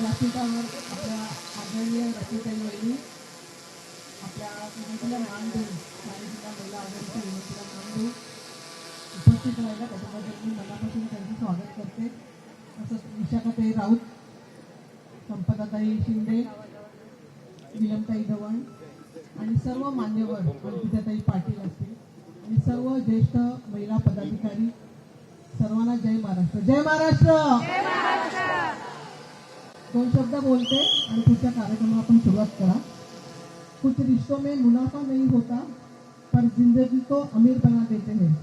व्यासपीठावर आपल्या आदरणीय रचनाताई आपल्या विनंतीला मान देऊन ठाणे महिला आघाडीच्या विनंतीला मान देऊन उपस्थित राहिल्या त्याच्याबद्दल मी मनापासून त्यांचं स्वागत करते. तसंच विशाखाताई राऊत संपदाताई शिंदे विलमताई दवण आणि सर्व मान्यवर अंकिताताई पाटील असतील आणि सर्व ज्येष्ठ महिला पदाधिकारी सर्वांना जय महाराष्ट्र. जय महाराष्ट्र! दोन शब्द बोलते आणि पुढच्या कार्यक्रमाला आपण सुरुवात करा. कुछ रिश्तों में मुनाफा नहीं होता पर जिंदगी को अमीर बना देते हैं.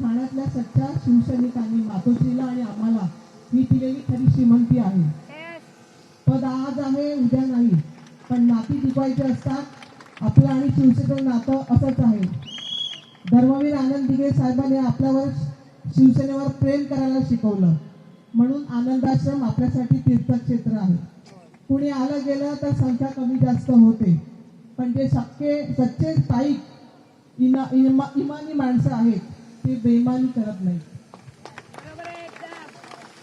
ठाण्यातल्या सच्च्या शिवसैनिकांनी मातोश्रीला आणि आम्हाला ही दिलेली खरी श्रीमंती आहे. पद आज आहे उद्या नाही. पण नाती टिकवायची असतात. आपलं आणि शिवसेनेचं नातं असंच आहे. धर्मवीर आनंद दिघे साहेबांनी आपल्यावर शिवसेनेवर प्रेम करायला शिकवलं. म्हणून आनंदाश्रम आपल्यासाठी तीर्थक्षेत्र आहे. कुणी आलं गेलं तर संख्या कमी जास्त होते. पण जे शक्य सच्चे स्थायिक इना इमा, इमानी माणसं आहेत ते बेमानी करत नाही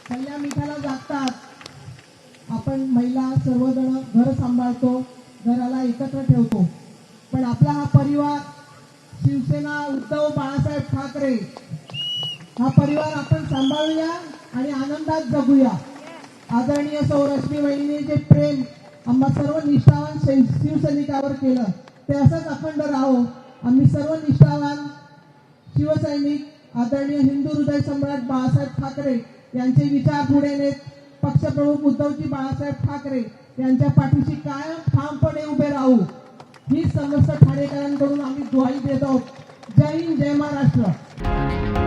पहिल्या मिठाला जागतात. आपण महिला सर्वजण घर सांभाळतो घराला एकत्र ठेवतो. पण आपला हा परिवार शिवसेना उद्धव बाळासाहेब ठाकरे हा परिवार आपण सांभाळूया? आणि आनंदात जगूया. आदरणीय सौरश्मी वहिनी जे प्रेम आम्हा सर्व निष्ठावान शिवसैनिकावर केलं ते असंच अखंड राहो. आम्ही सर्व निष्ठावान शिवसैनिक आदरणीय हिंदू हृदय सम्राट बाळासाहेब ठाकरे यांचे विचार पुढे नेत पक्षप्रमुख उद्धवजी बाळासाहेब ठाकरे यांच्या पाठीशी कायम ठामपणे उभे राहू. ही समस्त ठाणेकरांकडून आम्ही ग्वाही देत आहोत. जय हिंद जय महाराष्ट्र.